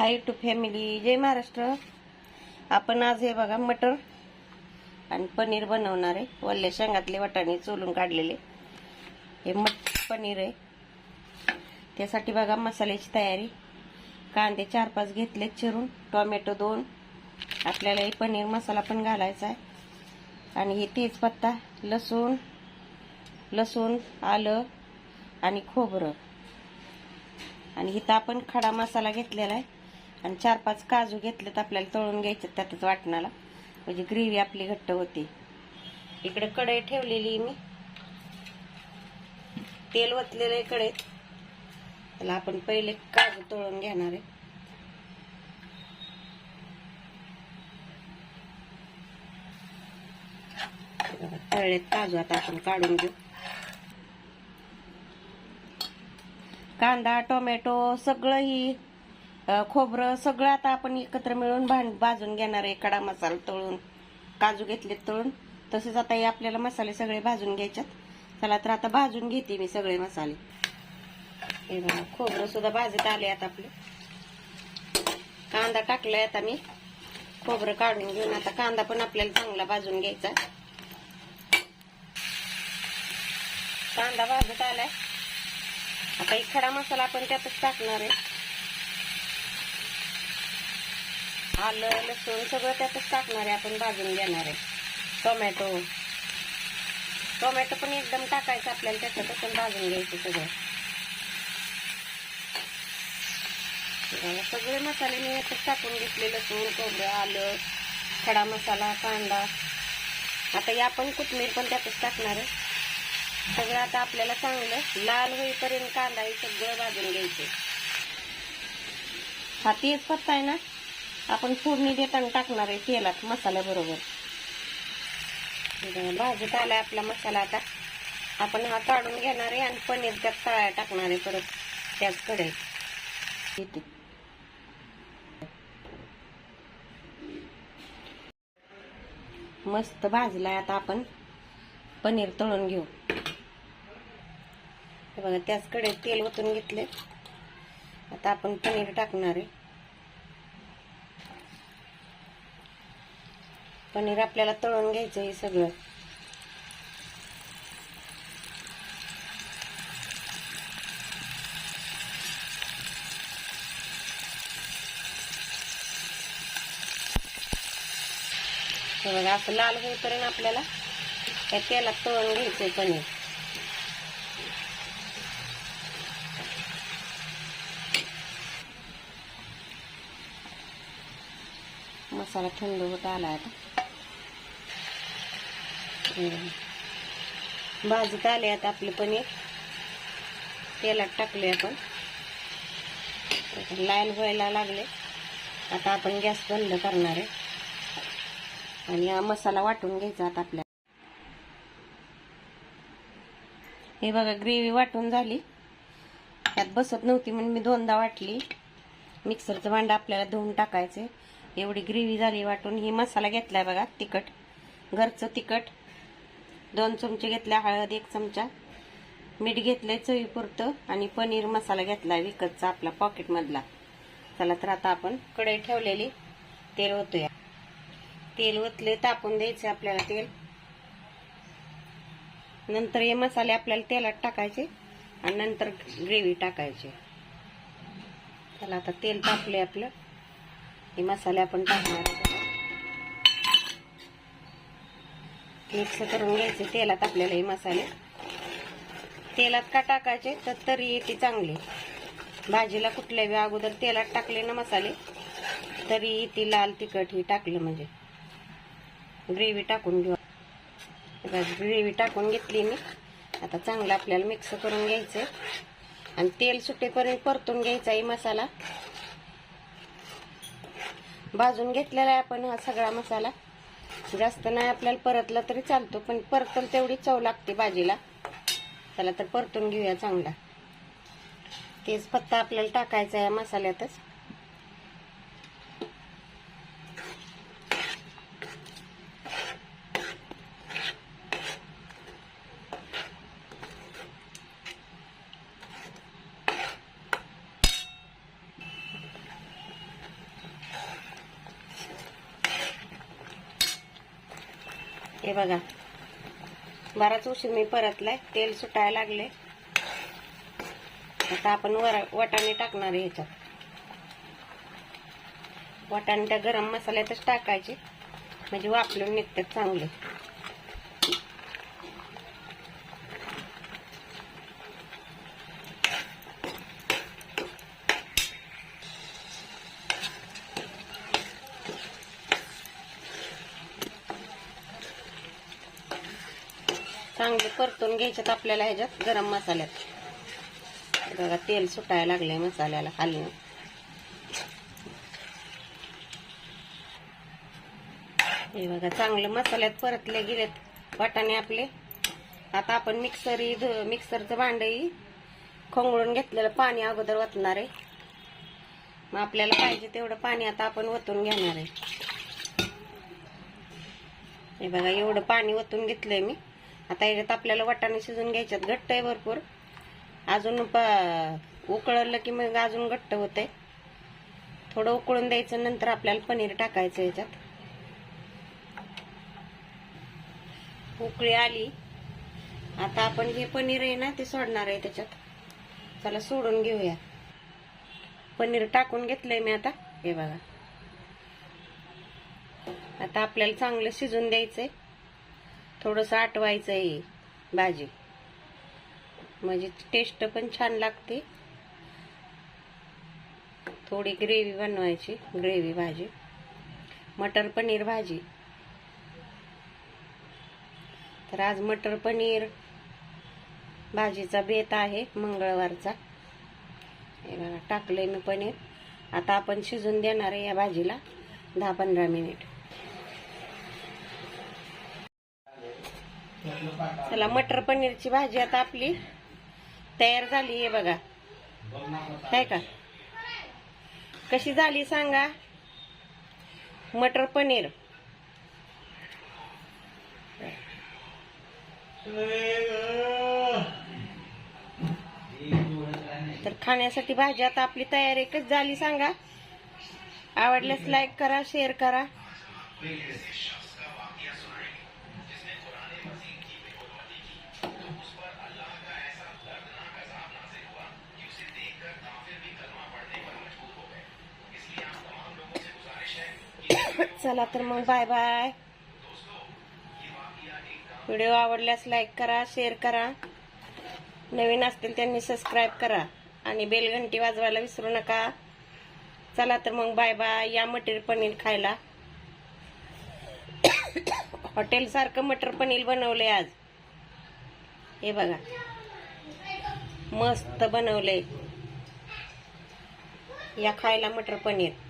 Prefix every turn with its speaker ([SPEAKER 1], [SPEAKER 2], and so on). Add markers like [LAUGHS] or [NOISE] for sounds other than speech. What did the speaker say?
[SPEAKER 1] Hi to family Jai Maharashtra. आपण आज हे बघा मटर आणि पनीर बनवणार आहे. वल्ल्या शेंगातले वाटाणे चोलून काढलेले. हे मट पनीर आहे. त्यासाठी बघा मसाल्याची तयारी. कांदे चार पाच घेतले चिरून. टोमॅटो दोन. आपल्याला हे पनीर मसाला पण घालायचा आहे. आणि हे तेजपत्ता लसूण लसूण आलं आणि खोबरं. आणि इथं आपण खडा मसाला घेतलेला आहे. आणि चार पाच काजू घेतलेत आपल्याला तळून घ्यायचे त्यातच वाटणाला. म्हणजे ग्रेव्ही आपली घट्ट होते. इकडे कढई ठेवलेली मी. तेल ओतलेलं आहे कढईत. त्याला आपण पहिले काजू तळून घेणार आहे. तळलेत काजू आता आपण काढून घेऊ. कांदा टोमॅटो सगळं ही खोबरं सगळं आता आपण एकत्र मिळून भांड भाजून घेणार आहे. कडा मसाला तळून काजू घेतले तळून. तसेच आता हे आपल्याला मसाले सगळे भाजून घ्यायच्यात चला तर आता भाजून घेते मी सगळे मसाले. हे बघा खोबरं सुद्धा भाजत आले आता आपले. कांदा टाकलाय आता मी. खोबरं काढून घेऊन आता कांदा पण आपल्याला चांगला भाजून घ्यायचा. कांदा भाजत आलाय. आता एक खडा मसाला आपण त्यातच टाकणार आहे. आलं लसूण सगळं त्यातच टाकणार आहे आपण भाजून घेणार आहे. टोमॅटो. टोमॅटो पण एकदम टाकायचं आपल्याला त्याच्यात पण भाजून घ्यायचं सगळं. सगळे मसाले मी याच्यात टाकून घेतले लसूण कोबरं आलं खडा मसाला कांदा. आता या आपण कोथमीर पण त्यातच टाकणार आहे. सगळं आता आपल्याला चांगलं लाल होईपर्यंत कांदा हे सगळं भाजून घ्यायचे. हा तेच पत्ता आहे ना? आपण फोडणी देताना टाकणार आहे तेलात मसाल्याबरोबर भाजीत भाजत आलाय आपला मसाला आता. आपण हा काढून घेणार आहे आणि पनीर त्यात तळ्या टाकणार आहे परत त्याच कढईत. येते. मस्त भाजलाय आता आपण. पनीर तळून घेऊ. बघा त्याच कडे तेल ओतून घेतले आता आपण पनीर टाकणार आहे. पनीर आपल्याला तळून घ्यायचं हे सगळं. हे बघा असं लाल होईपर्यंत आपल्याला त्या तेलात तळून घ्यायचंय पनीर. मसाला थंड होत आला आता. भाजत आले आता आपले पनीर तेलात टाकले आपण. लाईन लाल व्हायला लागले. आता आपण गॅस बंद करणार आहे. आणि हा मसाला वाटून घ्यायचा आता आपल्याला. हे बघा ग्रेव्ही वाटून झाली. त्यात बसत नव्हती म्हणून मी दोनदा वाटली. मिक्सरचं भांडं आपल्याला धुवून टाकायचे एवढी ग्रेव्ही झाली वाटून. ही मसाला घेतलाय बघा तिखट. घरचं तिखट. दोन चमचे घेतल्या हळद एक चमचा मीठ घेतलंय चवीपुरतं आणि पनीर मसाला घेतलाय विकतचा आपला पॉकेटमधला चला तर आता आपण कढई ठेवलेली तेल ओतूया. तेल ओतले तापून द्यायचे आपल्याला तेल. नंतर हे मसाले आपल्याला तेलात टाकायचे आणि नंतर ग्रेव्ही टाकायची. चला आता तेल तापले आपलं. हे मसाले आपण टाकणार. मिक्स करून घ्यायचे तेलात आपल्याला हे मसाले. तेलात का टाकायचे? तर तरी येते चांगली. भाजीला कुठल्या वेळ अगोदर तेलात टाकले ना मसाले तरी येते लाल तिखट ही टाकलं म्हणजे. ग्रेव्ही टाकून घेऊ. ग्रेव्ही टाकून घेतली मी. आता चांगलं आपल्याला मिक्स करून घ्यायचं आणि तेल सुटेपर्यंत परतून घ्यायचा आहे मसाला. भाजून घेतलेला आहे आपण हा सगळा मसाला. जास्त नाही आपल्याला परतला तरी चालतो पण परतल तेवढी चव लागते भाजीला. त्याला तर परतून घेऊया चांगला. तेच पत्ता आपल्याला टाकायचा आहे मसाल्यातच. हे बघा. बराच उशीर मी परतलाय. तेल सुटायला लागले आता आपण वटाणे वाटाणे टाकणार आहे ह्याच्यात. वाटाणे त्या गरम मसाल्यातच टाकायचे. म्हणजे वापरून निघतात चांगले. चांगले परतून घ्यायच्यात आपल्याला ह्याच्यात गरम मसाल्यात. बघा तेल सुटायला लागले मसाल्याला खाली. हे बघा चांगलं मसाल्यात परतले गेलेत वाटाणे आपले. आता आपण मिक्सर मिक्सरचं भांडही खोंगळून घेतलेलं पाणी अगोदर ओतणार आहे. मग आपल्याला पाहिजे तेवढं पाणी आता आपण ओतून घेणार आहे. हे बघा एवढं पाणी ओतून घेतलंय मी. आता याच्यात आपल्याला वाटाणे शिजून घ्यायच्यात. घट्ट आहे भरपूर. अजून उकळलं की मग अजून घट्ट होते थोडं उकळून द्यायचं नंतर आपल्याला पनीर टाकायचं याच्यात. उकळी आली. आता आपण हे पनीर आहे ना ते सोडणार आहे त्याच्यात. चला सोडून घेऊया. पनीर टाकून घेतलंय मी आता. हे बघा. आता आपल्याला चांगलं शिजून द्यायचंय. थोडंसं आटवायचं आहे भाजी. म्हणजे टेस्ट पण छान लागते. थोडी ग्रेव्ही बनवायची ग्रेव्ही भाजी. मटर पनीर भाजी. तर आज मटर पनीर भाजीचा बेत आहे मंगळवारचा. हे बघा टाकलंय मी पनीर. आता आपण शिजून देणार आहे या भाजीला दहा पंधरा मिनिट. चला मटर पनीरची भाजी आता आपली तयार झाली आहे बघा. काय का? कशी झाली सांगा? मटर पनीर. तर खाण्यासाठी भाजी आता आपली तयार कशी झाली सांगा? आवडल्यास लाईक करा शेअर करा. [LAUGHS] चला तर मग बाय बाय. व्हिडिओ आवडल्यास लाईक करा शेअर करा. नवीन असतील त्यांनी सबस्क्राईब करा. आणि बेलघंटी वाजवायला विसरू नका. चला तर मग बाय बाय. या मटर पनीर खायला. [COUGHS] हॉटेल सारखं मटर पनीर बनवले आज. हे बघा. मस्त बनवले या खायला मटर पनीर.